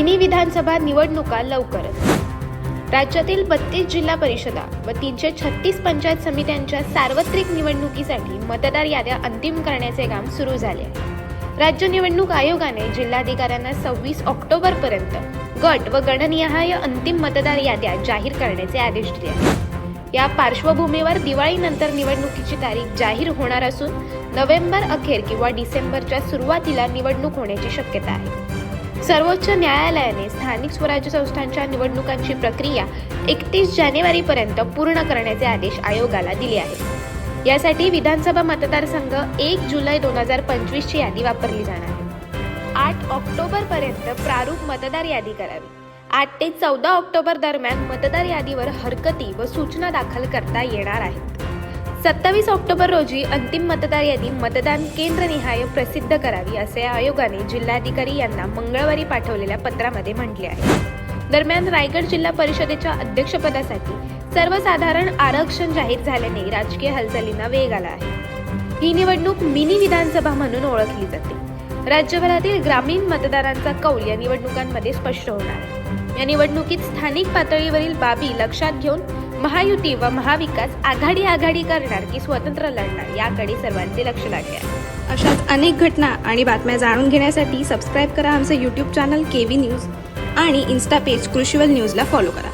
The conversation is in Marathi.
मिनी विधानसभा निवडणुका लवकरच. राज्यातील बत्तीस जिल्हा परिषदा व तीनशे छत्तीस पंचायत समित्यांच्या सार्वत्रिक निवडणुकीसाठी मतदार याद्या अंतिम करण्याचे काम सुरू झाले. आहे राज्य निवडणूक आयोगाने जिल्हाधिकाऱ्यांना सव्वीस ऑक्टोबरपर्यंत गट व गणनिहाय अंतिम मतदार याद्या जाहीर करण्याचे आदेश दिले. आहेत या पार्श्वभूमीवर दिवाळीनंतर निवडणुकीची तारीख जाहीर होणार असून नोव्हेंबर अखेर किंवा डिसेंबरच्या सुरुवातीला निवडणूक होण्याची शक्यता आहे. सर्वोच्च न्यायालयाने स्थानिक स्वराज्य संस्थांच्या निवडणुकांची प्रक्रिया एकतीस जानेवारीपर्यंत पूर्ण करण्याचे आदेश आयोगाला दिले आहेत. यासाठी विधानसभा मतदारसंघ एक जुलै दोन हजार पंचवीसची यादी वापरली जाणार आहे. आठ ऑक्टोबरपर्यंत प्रारूप मतदार यादी करावी. आठ ते चौदा ऑक्टोबर दरम्यान मतदार यादीवर हरकती व सूचना दाखल करता येणार आहेत. सत्तावीस ऑक्टोबर रोजी अंतिम मतदार यादी मतदान केंद्रनिहाय प्रसिद्ध करावी असे आयोगाने जिल्हाधिकारी यांना मंगळवारी पाठवलेल्या पत्रामध्ये म्हटले आहे. दरम्यान रायगड जिल्हा परिषदेच्या अध्यक्षपदासाठी सर्वसाधारण आरक्षण जाहीर झाल्याने राजकीय हालचालींना वेग आला आहे. ही निवडणूक मिनी विधानसभा म्हणून ओळखली जाते. राज्यभरातील ग्रामीण मतदारांचा कौल या निवडणुकांमध्ये स्पष्ट होणार आहे. या निवडणुकीत स्थानिक पातळीवरील बाबी लक्षात घेऊन महायुती व महाविकास आघाडी आघाडी करणार की स्वतंत्र लढणार याकडे सर्वांचे लक्ष लागले आहे. अशाच अनेक घटना आणि बातम्या जाणून घेण्यासाठी सबस्क्राईब करा आमचं YouTube channel K V news आणि इन्स्टा पेज कृषीवल न्यूजला फॉलो करा.